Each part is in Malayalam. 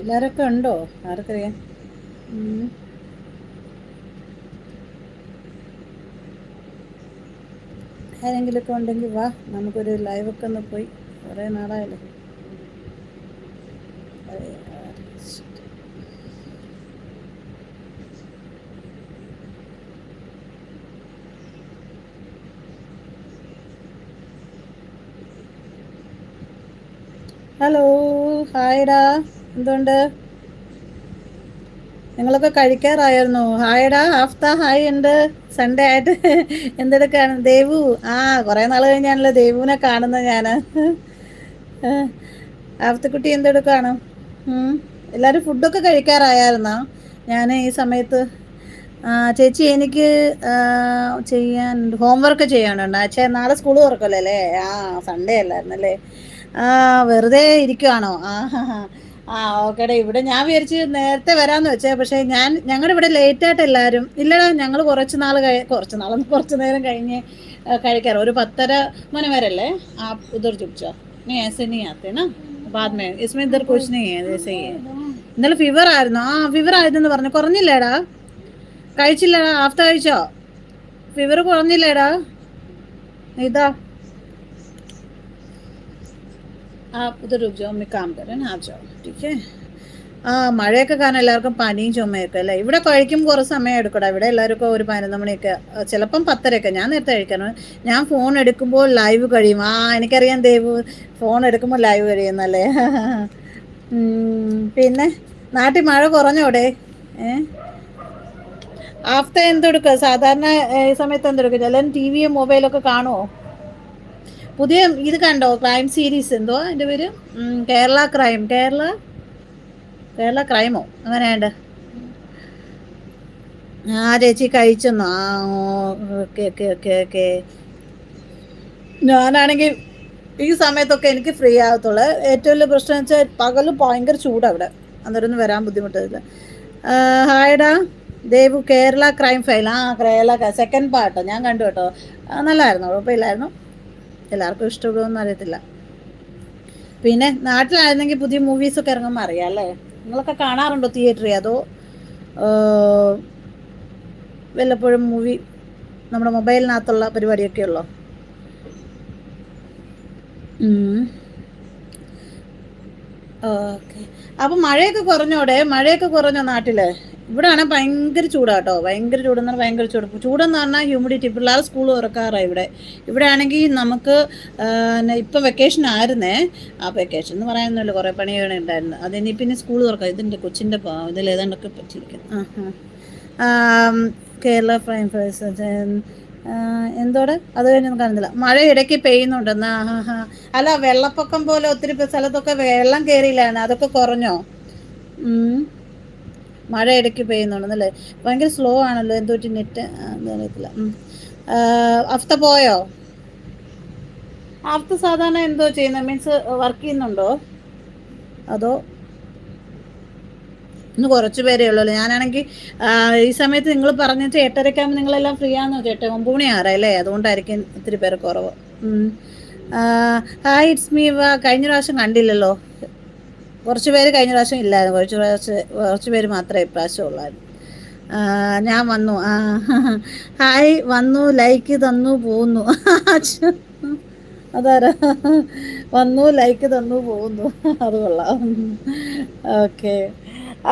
എല്ലാരൊക്കെ ഉണ്ടോ? ആർക്കറിയാം. ആരെങ്കിലുമൊക്കെ ഉണ്ടെങ്കിൽ വാ നമുക്കൊരു ലൈവൊക്കെ ഒന്ന് പോയി. കുറേ നാളായല്ലേ. ഹലോ ഹായ്ടാ എന്തുണ്ട്? നിങ്ങളൊക്കെ കഴിക്കാറായിരുന്നു. ഹായടാ ആഫ്ത ഹായ് ഉണ്ട് സൺഡേ ആയിട്ട് എന്തെടുക്കാണ്? ദേവു. ആ കുറെ നാൾ കഴിഞ്ഞാണല്ലോ ദേവുവിനെ കാണുന്നത് ഞാൻ ആഫ്തക്കുട്ടി എന്തെടുക്കാണ്? എല്ലാവരും ഫുഡൊക്കെ കഴിക്കാറായിരുന്നോ ഞാൻ ഈ സമയത്ത് ചേച്ചി എനിക്ക് ചെയ്യാൻ ഹോംവർക്ക് ചെയ്യാനുണ്ട്. അച്ഛൻ നാളെ സ്കൂൾ തുറക്കല്ലേ ആ സൺഡേ അല്ലായിരുന്നല്ലേ? ആ വെറുതെ ഇരിക്കുവാണോ? ആ ആ ഓക്കേടാ ഇവിടെ ഞാൻ വിചാരിച്ച് നേരത്തെ വരാന്ന് വെച്ചേ പക്ഷെ ഞാൻ ഞങ്ങളുടെ ഇവിടെ ലേറ്റ് ആയിട്ട് എല്ലാരും ഇല്ലടാ ഞങ്ങള് കുറച്ച് നാൾ കഴി കുറച്ച് നാൾ കുറച്ചു നേരം കഴിഞ്ഞ് കഴിക്കാറ് ഒരു പത്തര മണി വരല്ലേ ആപ്പ് ഉധർ ചുപ് ചാപ്പ് नहीं ऐसे नहीं आते ना बाद में इसमें इधर कुछ नहीं है ऐसे ही है ഇന്നലെ ഫീവർ ആയിരുന്നു ആ ഫീവർ ആയിരുന്നെന്ന് പറഞ്ഞു കുറഞ്ഞില്ലേടാ കഴിച്ചില്ലടാ ആഫ്റ്റർ കഴിച്ചോ ഫീവർ കുറഞ്ഞില്ലേടാ ഇതാ आप उधर रुक जाओ मैं काम कर रहे हैं ना आप जाओ ठीक है ആ മഴയൊക്കെ കാരണം എല്ലാവർക്കും പനിയും ചുമയൊക്കെ അല്ലേ ഇവിടെ കഴിക്കുമ്പോൾ കുറേ സമയം എടുക്കടാ ഇവിടെ എല്ലാവർക്കും ഒരു പതിനൊന്ന് മണിയൊക്കെ ചിലപ്പം പത്തരയൊക്കെ ഞാൻ നേരത്തെ കഴിക്കണം ഞാൻ ഫോൺ എടുക്കുമ്പോൾ ലൈവ് കഴിയും ആ എനിക്കറിയാം ദേവ് ഫോൺ എടുക്കുമ്പോൾ ലൈവ് കഴിയുന്നല്ലേ പിന്നെ നാട്ടിൽ മഴ കുറഞ്ഞോടെ ഏ ആഫ്റ്റർ എന്തെടുക്കുക സാധാരണ ഈ സമയത്ത് എന്തെടുക്കുക എല്ലാവരും ടി വിയും മൊബൈലൊക്കെ കാണുമോ പുതിയ ഇത് കണ്ടോ? ക്രൈം സീരീസ് എന്തോ എന്റെ പേര്? കേരള ക്രൈം കേരള? കേരള ക്രൈമോ അങ്ങനെയുണ്ട് ആ ചേച്ചി കഴിച്ചെന്നോ? ആ ഓക്കെ ഓക്കെ ഓക്കെ ഓക്കെ. ഞാനാണെങ്കിൽ ഈ സമയത്തൊക്കെ എനിക്ക് ഫ്രീ ആകത്തുള്ളൂ ഏറ്റവും വലിയ പ്രശ്നം വെച്ചാൽ പകൽ ഭയങ്കര ചൂടാണ് അവിടെ. അന്നേരം വരാൻ ബുദ്ധിമുട്ടില്ല. ഹായടാ ദേവു കേരള ക്രൈം ഫയൽ ആ കേരള സെക്കൻഡ് പാർട്ടോ ഞാൻ കണ്ടു കേട്ടോ. നല്ലതായിരുന്നു കുഴപ്പമില്ലായിരുന്നു? എല്ലാവർക്കും ഇഷ്ടപ്പെടുമെന്ന് അറിയത്തില്ല. പിന്നെ നാട്ടിലായിരുന്നെങ്കിൽ പുതിയ മൂവീസൊക്കെ ഇറങ്ങുമ്പോൾ അറിയാം അല്ലേ? നിങ്ങളൊക്കെ കാണാറുണ്ടോ തിയേറ്ററിൽ അതോ വല്ലപ്പോഴും മൂവി നമ്മുടെ മൊബൈലിനകത്തുള്ള പരിപാടിയൊക്കെ ഉള്ളോ? ഓക്കെ. അപ്പം മഴയൊക്കെ കുറഞ്ഞോടെ? മഴയൊക്കെ കുറഞ്ഞോ നാട്ടിൽ? ഇവിടെ ആണെങ്കിൽ ഭയങ്കര ചൂടാട്ടോ ഭയങ്കര ചൂടെന്ന് പറഞ്ഞാൽ ഭയങ്കര ചൂട്. ചൂടെന്ന് പറഞ്ഞാൽ ഹ്യൂമിഡിറ്റി പിള്ളേർ സ്കൂൾ തുറക്കാറാണ് ഇവിടെ. ഇവിടെ ആണെങ്കിൽ നമുക്ക് ഇപ്പം വെക്കേഷൻ ആയിരുന്നേ. ആ വെക്കേഷൻ എന്ന് പറയാനൊന്നുമില്ല. കുറേ പണിയാണ് ഉണ്ടായിരുന്നു അതിനി പിന്നെ സ്കൂൾ തുറക്കാം. ഇതിന്റെ കൊച്ചിന്റെ ഇതിൽ ഏതാണ്ടൊക്കെ പറ്റിയിരിക്കുന്നു. ആ കേരള ഫ്രൈസ് എന്തോടെ? അത് കഴിഞ്ഞൊന്നും കാണുന്നില്ല മഴ ഇടയ്ക്ക് പെയ്യുന്നുണ്ടെന്ന് അല്ല വെള്ളപ്പൊക്കം പോലെ ഒത്തിരി സ്ഥലത്തൊക്കെ വെള്ളം കയറിയില്ലായിരുന്നു അതൊക്കെ കുറഞ്ഞോ? മഴ ഇടയ്ക്ക് പെയ്യുന്നുണ്ടെന്നല്ലേ ഭയങ്കര സ്ലോ ആണല്ലോ എന്തോ നെറ്റ് അറിയത്തില്ല. അഫ്ത പോയോ? അഫ്ത സാധാരണ എന്തോ ചെയ്യുന്നത് മീൻസ് വർക്ക് ചെയ്യുന്നുണ്ടോ? അതോ? ഇന്ന് കുറച്ച് പേരേ ഉള്ളൂ ഞാനാണെങ്കിൽ ഈ സമയത്ത് നിങ്ങൾ പറഞ്ഞിട്ട് എട്ടരക്കാകുമ്പോൾ നിങ്ങളെല്ലാം ഫ്രീ ആണെന്ന് ചേട്ടെ? ഒമ്പത് മണി ആറല്ലേ അതുകൊണ്ടായിരിക്കും ഇത്തിരി പേര് കുറവ്. ഹായ് ഇറ്റ്സ് മീ കഴിഞ്ഞ പ്രാവശ്യം കണ്ടില്ലല്ലോ. കുറച്ച് പേര് കഴിഞ്ഞ പ്രാവശ്യം ഇല്ലായിരുന്നു. കുറച്ച് പ്രാവശ്യം കുറച്ച് പേര് മാത്രമേ ഇപ്രാവശ്യം ഉള്ളായിരുന്നു. ഞാൻ വന്നു. ഹായ് വന്നു ലൈക്ക് തന്നു പോന്നു. അതാരാ? വന്നു ലൈക്ക് തന്നു പോകുന്നു അത് കൊള്ളാം. ഓക്കെ.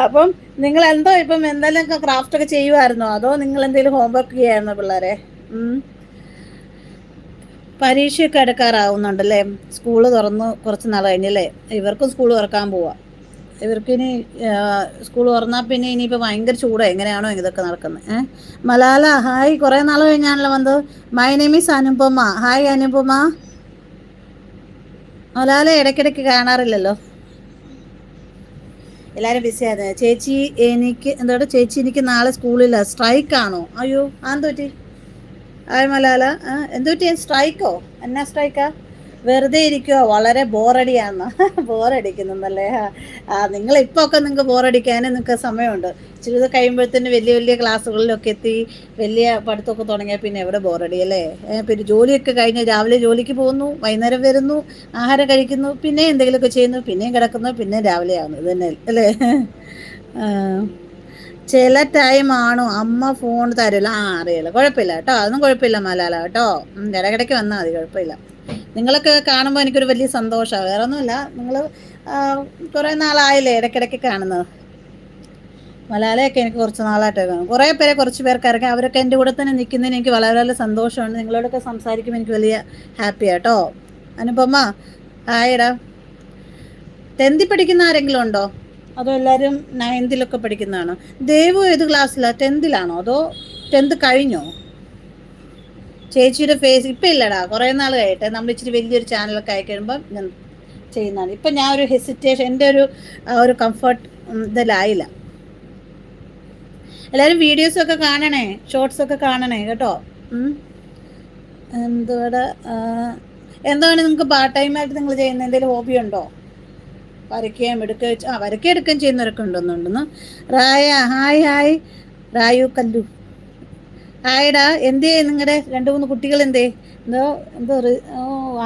അപ്പം നിങ്ങൾ എന്തോ ഇപ്പം എന്തെങ്കിലും ക്രാഫ്റ്റ് ഒക്കെ ചെയ്യുമായിരുന്നോ അതോ നിങ്ങൾ എന്തെങ്കിലും ഹോംവർക്ക് ചെയ്യായിരുന്നോ പിള്ളേരെ? പരീക്ഷയൊക്കെ എടുക്കാറാവുന്നുണ്ടല്ലേ? സ്കൂൾ തുറന്നു കുറച്ച് നാൾ കഴിഞ്ഞല്ലേ? ഇവർക്കും സ്കൂൾ തുറക്കാൻ പോവാ. ഇവർക്കിനി സ്കൂൾ തുറന്നാൽ പിന്നെ ഇനിയിപ്പോൾ ഭയങ്കര ചൂടാണ് എങ്ങനെയാണോ ഇതൊക്കെ നടക്കുന്നത് ഏഹ് മലാല ഹായ്. കുറേ നാൾ കഴിഞ്ഞാണല്ലോ വന്നത്. My name is Anupama. Hi Anupama. Malala ഇടയ്ക്കിടയ്ക്ക് കാണാറില്ലല്ലോ? എല്ലാവരും ബിസി ആയിരുന്നു ചേച്ചി എനിക്ക് എന്താ ചേച്ചി എനിക്ക് നാളെ സ്കൂളില്ല. സ്ട്രൈക്ക് ആണോ? അയ്യോ ആ പറ്റി ഹായ് മലാല. എന്തുപറ്റി സ്ട്രൈക്കോ? എന്നാ സ്ട്രൈക്കാ? വെറുതെ ഇരിക്കുവോ. വളരെ ബോറടിയാന്ന്. ബോറടിക്കുന്നുണ്ടല്ലേ? ആ നിങ്ങൾ ഇപ്പോൾ ഇപ്പൊക്കെ നിങ്ങൾക്ക് ബോറടിക്കാനും നിങ്ങൾക്ക് സമയമുണ്ട്. ഇച്ചിരി കഴിയുമ്പോഴത്തേന് വലിയ വലിയ ക്ലാസ്സുകളിലൊക്കെ എത്തി വലിയ പഠിത്തമൊക്കെ തുടങ്ങിയാൽ പിന്നെ എവിടെ ബോറടി അല്ലേ? പിന്നെ ജോലിയൊക്കെ കഴിഞ്ഞ് രാവിലെ ജോലിക്ക് പോകുന്നു വൈകുന്നേരം വരുന്നു ആഹാരം കഴിക്കുന്നു പിന്നെ എന്തെങ്കിലുമൊക്കെ ചെയ്യുന്നു പിന്നെയും കിടക്കുന്നു പിന്നെയും രാവിലെ ആവുന്നു. ഇത് തന്നെ അല്ലേ? ചില ടൈം ആണോ? അമ്മ ഫോൺ തരില്ല. ആ അറിയില്ല. കുഴപ്പമില്ല കേട്ടോ. അതൊന്നും കുഴപ്പമില്ല മലാല കേട്ടോ. ഇടയ്ക്കിടയ്ക്ക് വന്നാൽ മതി. കുഴപ്പമില്ല. നിങ്ങളൊക്കെ കാണുമ്പോൾ എനിക്കൊരു വലിയ സന്തോഷമാണ്. വേറെ ഒന്നുമില്ല നിങ്ങൾ കുറേ നാളായില്ലേ ഇടയ്ക്കിടയ്ക്ക് കാണുന്നത്? മലാലയൊക്കെ എനിക്ക് കുറച്ച് നാളായിട്ട് കാണും. കുറേ പേരെ കുറച്ച് പേർക്ക് ഇറങ്ങി അവരൊക്കെ എന്റെ കൂടെ തന്നെ നിൽക്കുന്നതിന് എനിക്ക് വളരെ വളരെ സന്തോഷമാണ്. നിങ്ങളോടൊക്കെ സംസാരിക്കുമ്പോൾ എനിക്ക് വലിയ ഹാപ്പിയാണ് കേട്ടോ. അനുപമ ആയിടാ ടെന്തി പഠിക്കുന്ന ആരെങ്കിലും ഉണ്ടോ? അതോ എല്ലാവരും നയൻത്തിലൊക്കെ പഠിക്കുന്നതാണോ? ദേവു ഏത് ക്ലാസ്സിലാണ് ടെൻത്തിലാണോ അതോ ടെൻത്ത് കഴിഞ്ഞോ? ചേച്ചിയുടെ ഫേസ് ഇപ്പം ഇല്ലടാ കുറേ നാൾ കഴിയട്ടെ നമ്മൾ ഇച്ചിരി വലിയൊരു ചാനലൊക്കെ ആയി കഴിയുമ്പം ഞാൻ ചെയ്യുന്നതാണ്. ഇപ്പം ഞാൻ ഒരു ഹെസിറ്റേഷൻ എന്റെ ഒരു ഒരു കംഫർട്ട് ഇതിലായില്ല. എല്ലാവരും വീഡിയോസൊക്കെ കാണണേ ഷോർട്സൊക്കെ കാണണേ കേട്ടോ? എന്തുവാടെ എന്താണ് നിങ്ങൾക്ക് പാർട്ട് ടൈമായിട്ട് നിങ്ങൾ ചെയ്യുന്ന? എന്തെങ്കിലും ഹോബി ഉണ്ടോ? വരയ്ക്കുകയും എടുക്കുകയും ആ വരയ്ക്കുക എടുക്കുകയും ചെയ്യുന്നവരൊക്കെ ഉണ്ടെന്നുണ്ടെന്ന് റായ ഹായ് ഹായ്. റായു കല്ലു. ഹായടാ എന്തേ നിങ്ങളുടെ രണ്ട് മൂന്ന് കുട്ടികൾ എന്തേ എന്തോ എന്തോ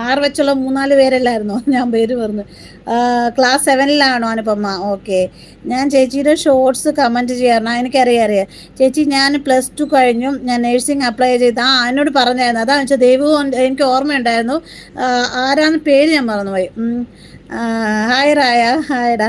ആറ് വെച്ചുള്ള മൂന്നാൽ പേരല്ലായിരുന്നോ? ഞാൻ പേര് പറഞ്ഞു ക്ലാസ് സെവനിലാണോ അനുപമ്മ ഓക്കെ ഞാൻ ചേച്ചിയുടെ ഷോർട്സ് കമന്റ് ചെയ്യാറുണ്ട്. എനിക്കറിയാം അറിയാം. ചേച്ചി ഞാൻ പ്ലസ് ടു കഴിഞ്ഞു. ഞാൻ നേഴ്സിംഗ് അപ്ലൈ ചെയ്ത്. ആ എന്നോട് പറഞ്ഞായിരുന്നു. അതാണെന്ന് വെച്ചാൽ ദൈവവും എനിക്ക് ഓർമ്മയുണ്ടായിരുന്നു. ആരാണ് പേര് ഞാൻ മറന്നുപോയി. ഹായ് റായ ഹായ്ഡാ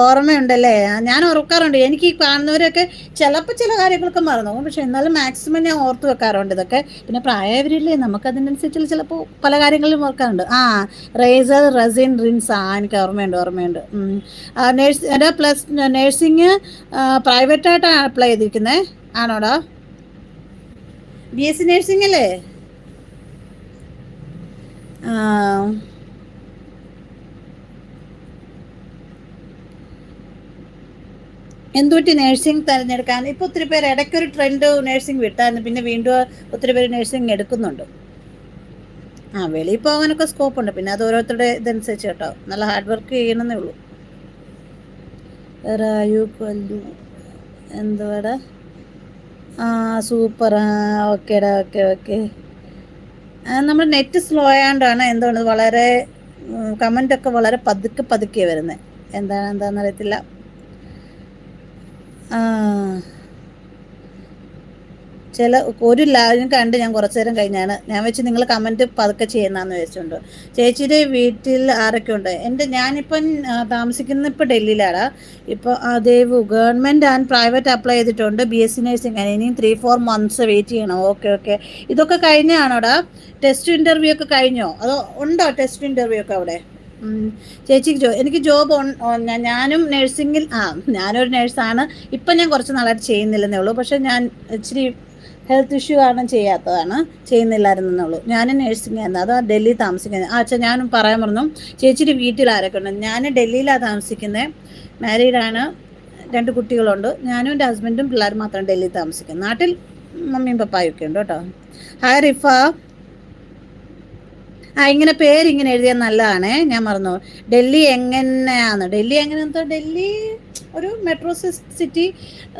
ഓർമ്മയുണ്ടല്ലേ? ഞാൻ ഓർക്കാറുണ്ട്. എനിക്ക് ഈ കാണുന്നവരൊക്കെ ചിലപ്പോൾ ചില കാര്യങ്ങളൊക്കെ മറന്നു പോകും പക്ഷെ എന്നാലും മാക്സിമം ഞാൻ ഓർത്ത് വെക്കാറുണ്ട് ഇതൊക്കെ. പിന്നെ പ്രായവരില്ലേ നമുക്ക് അതിനനുസരിച്ച് ചിലപ്പോൾ പല കാര്യങ്ങളിലും ഓർക്കാറുണ്ട്. ആ റേസർ റസിൻ റിൻസ് ആ എനിക്ക് ഓർമ്മയുണ്ട് ഓർമ്മയുണ്ട്. നേഴ്സ് എന്റെ പ്ലസ് നേഴ്സിങ് പ്രൈവറ്റായിട്ടാണ് അപ്ലൈ ചെയ്തിരിക്കുന്നത് ആണോടാ? ബി എസ് സി നേഴ്സിംഗ് അല്ലേ? എന്തുപറ്റി നഴ്സിംഗ് തിരഞ്ഞെടുക്കാൻ? ഇപ്പൊ ഒത്തിരി പേര് ഇടയ്ക്കൊരു ട്രെൻഡ് നേഴ്സിംഗ് വിട്ടായിരുന്നു. പിന്നെ വീണ്ടും ഒത്തിരി പേര് നേഴ്സിംഗ് എടുക്കുന്നുണ്ട്. ആ വെളിയിൽ പോകാനൊക്കെ സ്കോപ്പ് ഉണ്ട്. പിന്നെ അത് ഓരോരുത്തരുടെ ഇതനുസരിച്ച് കേട്ടോ. നല്ല ഹാർഡ് വർക്ക് ചെയ്യണമെന്നേ ഉള്ളൂ. റായു കൊല്ലു എന്തുവാടാ? ആ സൂപ്പർ ആ ഓക്കേടാ ഓക്കെ ഓക്കെ നമ്മൾ നെറ്റ് സ്ലോ ആയതുകൊണ്ടാണ് എന്തുകൊണ്ട് വളരെ കമന്റൊക്കെ വളരെ പതുക്കെ പതുക്കെ വരുന്നത് എന്താണ് എന്താണെന്ന് അറിയത്തില്ല. ചില ഒരു ലാവിനും കണ്ട് ഞാൻ കുറച്ചു നേരം കഴിഞ്ഞാണ്. ഞാൻ വെച്ച് നിങ്ങൾ കമന്റ് പതുക്കെ ചെയ്യുന്നതെന്ന് വെച്ചിട്ടുണ്ട് ചേച്ചിയുടെ വീട്ടിൽ ആരൊക്കെ ഉണ്ട് എന്റെ ഞാനിപ്പം താമസിക്കുന്ന ഇപ്പോൾ ഡൽഹിയിലാണ്. ഇപ്പോൾ Devu government and private apply ചെയ്തിട്ടുണ്ട്. ബി എസ് സി നഴ്സിംഗ് ഇനിയും ത്രീ ഫോർ മന്ത്സ് വെയിറ്റ് ചെയ്യണം. ഓക്കെ ഓക്കെ ഇതൊക്കെ കഴിഞ്ഞാണോടാ? ടെസ്റ്റ് ഇന്റർവ്യൂ ഒക്കെ കഴിഞ്ഞോ? അതോ ഉണ്ടോ ടെസ്റ്റ് ഇന്റർവ്യൂ ഒക്കെ അവിടെ? ചേച്ചിക്ക് ജോ എനിക്ക് ജോബ് ഞാനും നഴ്സിംഗിൽ ആ ഞാനൊരു നഴ്സാണ് ഇപ്പം ഞാൻ കുറച്ച് നാളായിട്ട് ചെയ്യുന്നില്ലെന്നേ ഉള്ളൂ. പക്ഷേ ഞാൻ ഇച്ചിരി ഹെൽത്ത് ഇഷ്യൂ കാരണം ചെയ്യാത്തതാണ്. ചെയ്യുന്നില്ലായിരുന്നുള്ളൂ ഞാൻ നഴ്സിംഗ് ആയിരുന്നു അത് ഡൽഹി താമസിക്കുന്നത്. ആ അച്ഛാ ഞാനും പറയാൻ പറഞ്ഞു ചേച്ചിയുടെ വീട്ടിൽ ആരൊക്കെ ഉണ്ട്? ഞാൻ ഡൽഹിയിലാണ് താമസിക്കുന്നത് മാരീഡാണ്. രണ്ട് കുട്ടികളുണ്ട്. ഞാനും എന്റെ ഹസ്ബൻഡും പിള്ളേരും മാത്രം ഡൽഹി താമസിക്കുന്നത് നാട്ടിൽ മമ്മിയും പപ്പായും ഒക്കെ ഉണ്ട് കേട്ടോ. ഹായ് റിഫ. ആ ഇങ്ങനെ പേരിങ്ങനെ എഴുതിയാൽ നല്ലതാണ്. ഞാൻ മറന്നു ഡൽഹി എങ്ങനെയാണ്? ഡൽഹി എങ്ങനെയാ ഡൽഹി ഒരു മെട്രോ സിറ്റി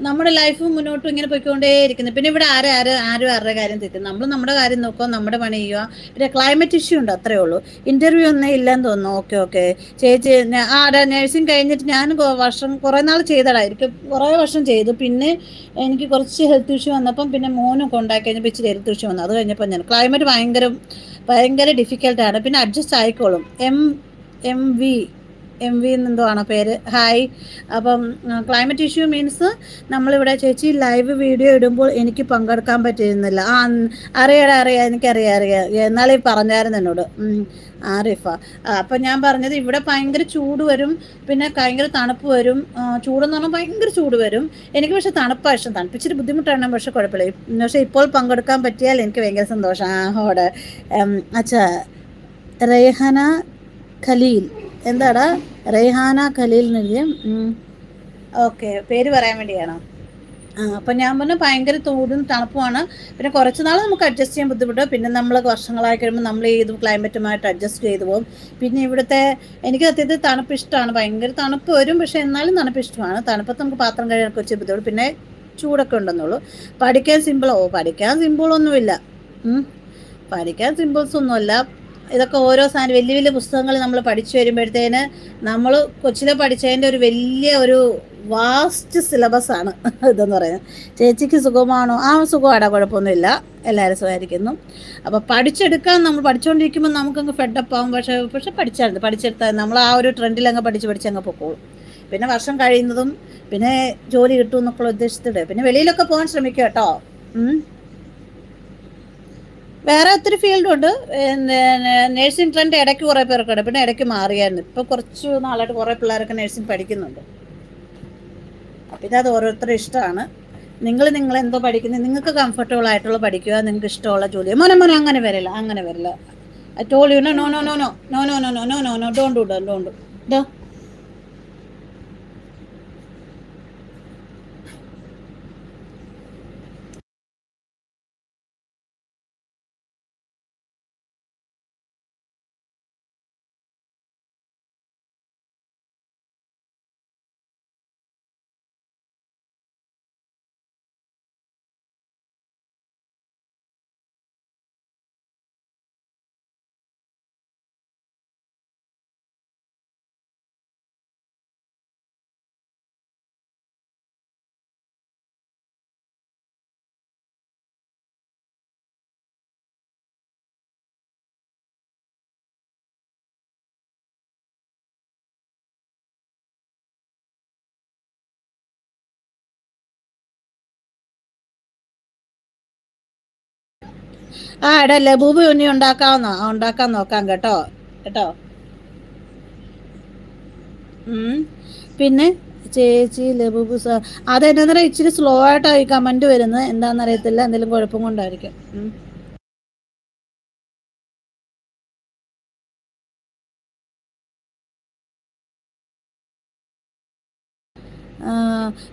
നമ്മുടെ ലൈഫ് മുന്നോട്ട് ഇങ്ങനെ പോയിക്കൊണ്ടേയിരിക്കുന്നു. പിന്നെ ഇവിടെ ആരും ആരും ആരും ആരുടെ കാര്യം തെറ്റും? നമ്മൾ നമ്മുടെ കാര്യം നോക്കുക നമ്മുടെ പണി ചെയ്യുക. പിന്നെ ക്ലൈമറ്റ് ഇഷ്യൂ ഉണ്ട് അത്രേ ഉള്ളൂ. ഇന്റർവ്യൂ ഒന്നും ഇല്ലെന്ന് തോന്നുന്നു. ഓക്കെ ഓക്കെ ചേച്ചി ആ നഴ്സിംഗ് കഴിഞ്ഞിട്ട് ഞാൻ വർഷം കുറേ നാൾ ചെയ്തടാ എനിക്ക് കുറേ വർഷം ചെയ്തു. പിന്നെ എനിക്ക് കുറച്ച് ഹെൽത്ത് ഇഷ്യൂ വന്നപ്പം പിന്നെ മോനും കൊണ്ടാക്കി കഴിഞ്ഞപ്പോൾ ഇച്ചിരി ഹെൽത്ത് ഇഷ്യൂ വന്നു. അത് കഴിഞ്ഞപ്പോൾ ഞാൻ ക്ലൈമറ്റ് ഭയങ്കര ഭയങ്കര ഡിഫിക്കൽട്ടാണ് പിന്നെ അഡ്ജസ്റ്റ് ആയിക്കോളും. M M V M V എന്നെന്തോ ആണ് പേര്? ഹായ് അപ്പം ക്ലൈമറ്റ് ഇഷ്യൂ മീൻസ് നമ്മളിവിടെ ചേച്ചി ലൈവ് വീഡിയോ ഇടുമ്പോൾ എനിക്ക് പങ്കെടുക്കാൻ പറ്റിയിരുന്നില്ല. ആ അറിയാടാ അറിയാം എനിക്കറിയാം അറിയാം. എന്നാലേ പറഞ്ഞായിരുന്നു എന്നോട് ആറിഫ അപ്പം ഞാൻ പറഞ്ഞത് ഇവിടെ ഭയങ്കര ചൂട് വരും പിന്നെ ഭയങ്കര തണുപ്പ് വരും. ചൂടെന്ന് പറഞ്ഞാൽ ഭയങ്കര ചൂട് വരും. എനിക്ക് പക്ഷെ തണുപ്പാണ് ഇഷ്ടം. തണുപ്പിച്ചിട്ട് ബുദ്ധിമുട്ടാണ് പക്ഷെ കുഴപ്പമില്ല. പക്ഷെ ഇപ്പോൾ പങ്കെടുക്കാൻ പറ്റിയാൽ എനിക്ക് ഭയങ്കര സന്തോഷം. ആ ഹോടെ. അച്ഛാ റേഹന ഖലീൽ. എന്താടാ? റേഹാന ഖലീൽ എന്നല്ലേ ഓക്കെ പേര് പറയാൻ വേണ്ടിയാണോ? അപ്പൊ ഞാൻ പറഞ്ഞു ഭയങ്കര തൂടും തണുപ്പുമാണ്. പിന്നെ കുറച്ച് നാൾ നമുക്ക് അഡ്ജസ്റ്റ് ചെയ്യാൻ ബുദ്ധിമുട്ട്. പിന്നെ നമ്മൾ വർഷങ്ങളായി കഴിയുമ്പോൾ നമ്മൾ ഏത് ക്ലൈമറ്റുമായിട്ട് അഡ്ജസ്റ്റ് ചെയ്തു പോകും. പിന്നെ ഇവിടുത്തെ എനിക്ക് സത്യത്തിൽ തണുപ്പ് ഇഷ്ടമാണ് ഭയങ്കര തണുപ്പ് വരും പക്ഷേ എന്നാലും തണുപ്പ് ഇഷ്ടമാണ്. തണുപ്പത്ത് നമുക്ക് പാത്രം കഴിയാനൊക്കെ കുറച്ച് ബുദ്ധിമുട്ട്. പിന്നെ ചൂടൊക്കെ ഉണ്ടെന്നുള്ളൂ. പഠിക്കാൻ സിമ്പിളോ പഠിക്കാൻ സിമ്പിളൊന്നുമില്ല പഠിക്കാൻ സിമ്പിൾസ് ഒന്നുമല്ല ഇതൊക്കെ ഓരോ സാധനം വലിയ വലിയ പുസ്തകങ്ങൾ നമ്മൾ പഠിച്ചു വരുമ്പോഴത്തേന് നമ്മൾ കൊച്ചിലെ പഠിച്ചതിന്റെ ഒരു വലിയ ഒരു വാസ്റ്റ് സിലബസ് ആണ് ഇതെന്ന് പറയുന്നത്. ചേച്ചിക്ക് സുഖമാണോ? ആ സുഖമാടാ കുഴപ്പമൊന്നുമില്ല. എല്ലാവരും സുഖമായിരിക്കുന്നു. അപ്പോൾ പഠിച്ചെടുക്കാൻ നമ്മൾ പഠിച്ചുകൊണ്ടിരിക്കുമ്പോൾ നമുക്കങ്ങ് ഫെഡപ്പ് ആവും. പക്ഷേ പക്ഷെ പഠിച്ചായിരുന്നു. പഠിച്ചെടുത്താൽ നമ്മൾ ആ ഒരു ട്രെൻഡിൽ അങ്ങ് പഠിച്ച് അങ്ങ് പൊക്കോളും. പിന്നെ വർഷം കഴിയുന്നതും പിന്നെ ജോലി കിട്ടും എന്നൊക്കെ ഉദ്ദേശത്തിട്ട് പിന്നെ വെളിയിലൊക്കെ പോകാൻ ശ്രമിക്കുക കേട്ടോ. വേറെ ഒത്തിരി ഫീൽഡുണ്ട് നേഴ്സിംഗ് ട്രെൻഡ് ഇടയ്ക്ക് കുറേ പേർക്കുണ്ട്. പിന്നെ ഇടയ്ക്ക് മാറിയായിരുന്നു. ഇപ്പോൾ കുറച്ച് നാളായിട്ട് കുറേ പിള്ളേരൊക്കെ നേഴ്സിംഗ് പഠിക്കുന്നുണ്ട്. പിന്നെ അത് ഓരോരുത്തരുടെ ഇഷ്ടമാണ് നിങ്ങൾ നിങ്ങൾ എന്തോ പഠിക്കുന്നത് നിങ്ങൾക്ക് കംഫർട്ടബിൾ ആയിട്ടുള്ള പഠിക്കുക നിങ്ങൾക്ക് ഇഷ്ടമുള്ള ജോലി മോനെ മോനെ അങ്ങനെ വരില്ല അങ്ങനെ വരില്ല I told you no no no no no no no no no no no don't do don't do ആ എടാ ലബൂബ് ഉണ്ണി ഉണ്ടാക്കാവുന്നോ ഉണ്ടാക്കാൻ നോക്കാം കേട്ടോ കേട്ടോ. പിന്നെ ചേച്ചി ലബൂബ് സാർ അതെന്നാ ഇച്ചിരി സ്ലോ ആയിട്ടാണ് ഈ കമന്റ് വരുന്നത്. എന്താണെന്നറിയത്തില്ല എന്തെങ്കിലും കുഴപ്പം കൊണ്ടായിരിക്കും.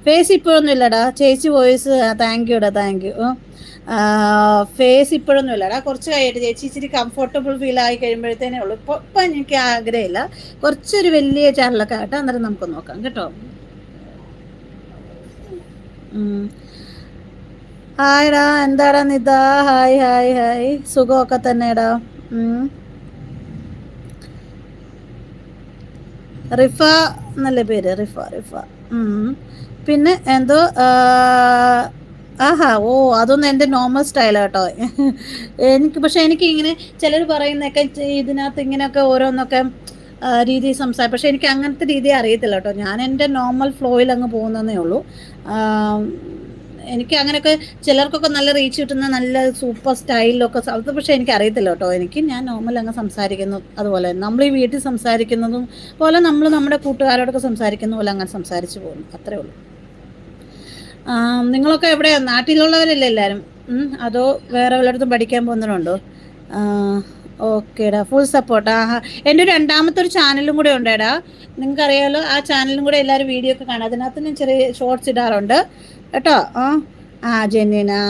ഫേസ് ഇപ്പോഴൊന്നും ഇല്ലടാ ചേച്ചി വോയിസ് താങ്ക് യുടാ താങ്ക് യു ഫേസ് ഇപ്പോഴൊന്നും ഇല്ലടാ കുറച്ച് കഴിയട്ടെ ചേച്ചി ഇച്ചിരി കംഫർട്ടബിൾ ഫീൽ ആയി കഴിയുമ്പോഴത്തേനേ ഉള്ളൂ. ഇപ്പോൾ ഇപ്പം എനിക്ക് ആഗ്രഹമില്ല. കുറച്ചൊരു വലിയ ചാനലൊക്കെ ആട്ടെ അന്നേരം നമുക്ക് നോക്കാം കേട്ടോ. ഹായ്ടാ എന്താടാ നിത? Hi hi hi. സുഖമൊക്കെ തന്നെടാ റിഫ നല്ല പേര്? റിഫ റിഫ. പിന്നെ എന്തോ ആഹാ ഓ അതൊന്നും എന്റെ നോർമൽ സ്റ്റൈൽ കേട്ടോ എനിക്ക് പക്ഷെ എനിക്ക് ഇങ്ങനെ ചിലർ പറയുന്നൊക്കെ ഇതിനകത്ത് ഇങ്ങനെയൊക്കെ ഓരോന്നൊക്കെ രീതി സംസാരം പക്ഷെ എനിക്ക് അങ്ങനത്തെ രീതി അറിയത്തില്ല കേട്ടോ. ഞാൻ എന്റെ നോർമൽ ഫ്ലോയിൽ അങ്ങ് പോകുന്നതേ ഉള്ളൂ. എനിക്ക് അങ്ങനെയൊക്കെ ചിലർക്കൊക്കെ നല്ല റീച്ച് കിട്ടുന്ന നല്ല സൂപ്പർ സ്റ്റൈലിലൊക്കെ അത് പക്ഷേ എനിക്ക് അറിയത്തില്ല കേട്ടോ. എനിക്ക് ഞാൻ നോർമൽ അങ്ങ് സംസാരിക്കുന്നു അതുപോലെ. നമ്മൾ ഈ വീട്ടിൽ സംസാരിക്കുന്നതും പോലെ നമ്മൾ നമ്മുടെ കൂട്ടുകാരോടൊക്കെ സംസാരിക്കുന്ന പോലെ അങ്ങനെ സംസാരിച്ച് പോകുന്നു. അത്രേ ഉള്ളൂ. നിങ്ങളൊക്കെ എവിടെയാ നാട്ടിലുള്ളവരല്ലേ എല്ലാവരും അതോ വേറെ വല്ലയിടത്തും പഠിക്കാൻ പോകുന്നവരുണ്ടോ? ഓക്കേടാ ഫുൾ സപ്പോർട്ട് ആഹാ എന്റെ രണ്ടാമത്തെ ഒരു ചാനലും കൂടെ ഉണ്ടേടാ. നിങ്ങൾക്കറിയാലോ ആ ചാനലും കൂടെ എല്ലാവരും വീഡിയോ ഒക്കെ കാണാം. അതിനകത്ത് ഞാൻ ചെറിയ ഷോർട്സ് ഇടാറുണ്ട്. കേട്ടോ? ആ ആ ജെന്യൻ ആ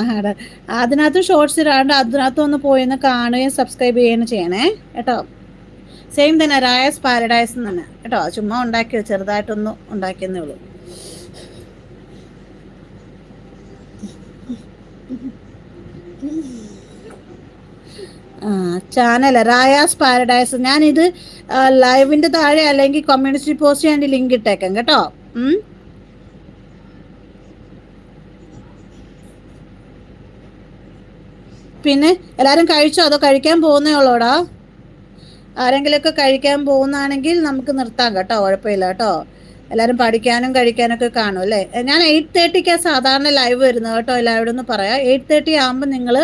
അതിനകത്ത് ഷോർട്സ് ഇടാണ്ട് അതിനകത്ത് ഒന്ന് പോയി കാണുകയും സബ്സ്ക്രൈബ് ചെയ്യുകയും ചെയ്യണേ. കേട്ടോ? സെയിം തന്നെ രായസ് പാരഡൈസ് എന്ന് തന്നെ. കേട്ടോ? ചുമ്മാ ഉണ്ടാക്കിയത് ചെറുതായിട്ടൊന്ന് ഉണ്ടാക്കിയെന്നേ ഉള്ളൂ. ചാനൽ റായാസ് പാരഡൈസ് ഞാനിത് ലൈവിന്റെ താഴെ അല്ലെങ്കിൽ കമ്മ്യൂണിറ്റി പോസ്റ്റ് ഞാൻ ലിങ്ക് ഇട്ടേക്കാം കേട്ടോ? പിന്നെ എല്ലാവരും കഴിച്ചോ? അതോ കഴിക്കാൻ പോകുന്നേ ഉള്ളോടാ? ആരെങ്കിലുമൊക്കെ കഴിക്കാൻ പോകുന്നതാണെങ്കിൽ നമുക്ക് നിർത്താം കേട്ടോ കുഴപ്പമില്ല കേട്ടോ. എല്ലാവരും പഠിക്കാനും കഴിക്കാനൊക്കെ കാണും അല്ലേ? ഞാൻ എയ്റ്റ് തേർട്ടിക്കാണ് സാധാരണ ലൈവ് വരുന്നത് കേട്ടോ എല്ലാവരോടും ഒന്ന് പറയാം. എയ്റ്റ് തേർട്ടി ആകുമ്പോൾ നിങ്ങൾ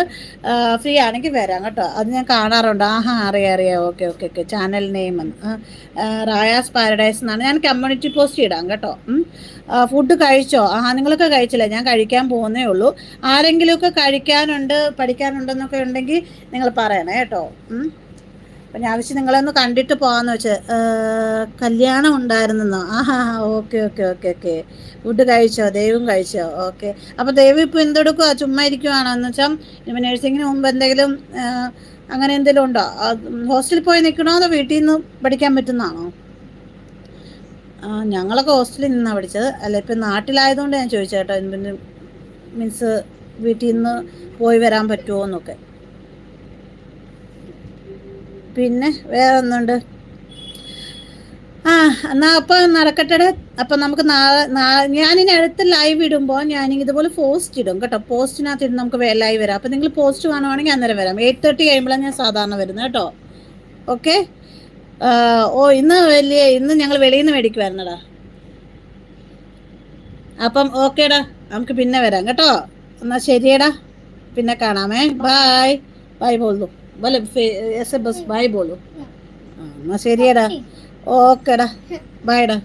ഫ്രീ ആണെങ്കിൽ വരാം കേട്ടോ. അത് ഞാൻ കാണാറുണ്ട്. ആഹാ അറിയാം അറിയാം. Okay okay okay channel name എന്ന്. റായാസ് പാരഡൈസ് എന്നാണ്. ഞാൻ കമ്മ്യൂണിറ്റി പോസ്റ്റ് ഇടാം കേട്ടോ. ഫുഡ് കഴിച്ചോ? ആ നിങ്ങളൊക്കെ കഴിച്ചില്ല? ഞാൻ കഴിക്കാൻ പോകുന്നേ ഉള്ളൂ. ആരെങ്കിലുമൊക്കെ കഴിക്കാനുണ്ട് പഠിക്കാനുണ്ടെന്നൊക്കെ ഉണ്ടെങ്കിൽ നിങ്ങൾ പറയണേ കേട്ടോ. അപ്പം ഞാൻ വെച്ച് നിങ്ങളൊന്ന് കണ്ടിട്ട് പോകാമെന്ന് വെച്ച് കല്യാണം ഉണ്ടായിരുന്നെന്നോ? ആഹാ okay okay okay okay. Food കഴിച്ചോ? ദൈവം കഴിച്ചോ? ഓക്കെ. അപ്പോൾ ദൈവം ഇപ്പോൾ എന്തെടുക്കുക ചുമ്മാ ഇരിക്കുവാണോ? എന്ന് വെച്ചാൽ ഇപ്പം നഴ്സിങ്ങിന് മുമ്പ് എന്തെങ്കിലും അങ്ങനെ എന്തെങ്കിലും ഉണ്ടോ? ഹോസ്റ്റലിൽ പോയി നിൽക്കണോ അതോ വീട്ടിൽ നിന്ന് പഠിക്കാൻ പറ്റുന്നതാണോ? ഞങ്ങളൊക്കെ ഹോസ്റ്റലിൽ നിന്നാണ് പഠിച്ചത്. അല്ല ഇപ്പം നാട്ടിലായതുകൊണ്ട് ഞാൻ ചോദിച്ചേട്ടോ പിന്നെ മീൻസ് വീട്ടിൽ നിന്ന് പോയി വരാൻ പറ്റുമോ എന്നൊക്കെ. പിന്നെ വേറെ ഒന്നുണ്ട് ആ എന്നാ അപ്പൊ നടക്കട്ടെ അപ്പം നമുക്ക് നാളെ ഞാനിനി അടുത്ത ലൈവ് ഇടുമ്പോൾ ഞാൻ ഇതുപോലെ പോസ്റ്റ് ഇടും കേട്ടോ. പോസ്റ്റിനകത്ത് ഇടും നമുക്ക് ലൈവ് വരാം. അപ്പം നിങ്ങൾ പോസ്റ്റ് കാണുവാണെങ്കിൽ അന്നേരം വരാം. എയ്റ്റ് തേർട്ടി കഴിയുമ്പോഴാണ് ഞാൻ സാധാരണ വരുന്നത് കേട്ടോ. ഓക്കെ ഓ ഇന്ന് വലിയ ഇന്ന് ഞങ്ങൾ വെളിയിൽ നിന്ന് മേടിക്കുമായിരുന്നടാ അപ്പം ഓക്കേടാ നമുക്ക് പിന്നെ വരാം കേട്ടോ. എന്നാൽ ശരിയടാ. പിന്നെ കാണാമേ ബായ് ബായ് ബോളു ബല എസ് എ ബസ് ബായ് ബോളൂ എന്നാൽ ശരിയടാ. ഓക്കെടാ. ബായ്ടാ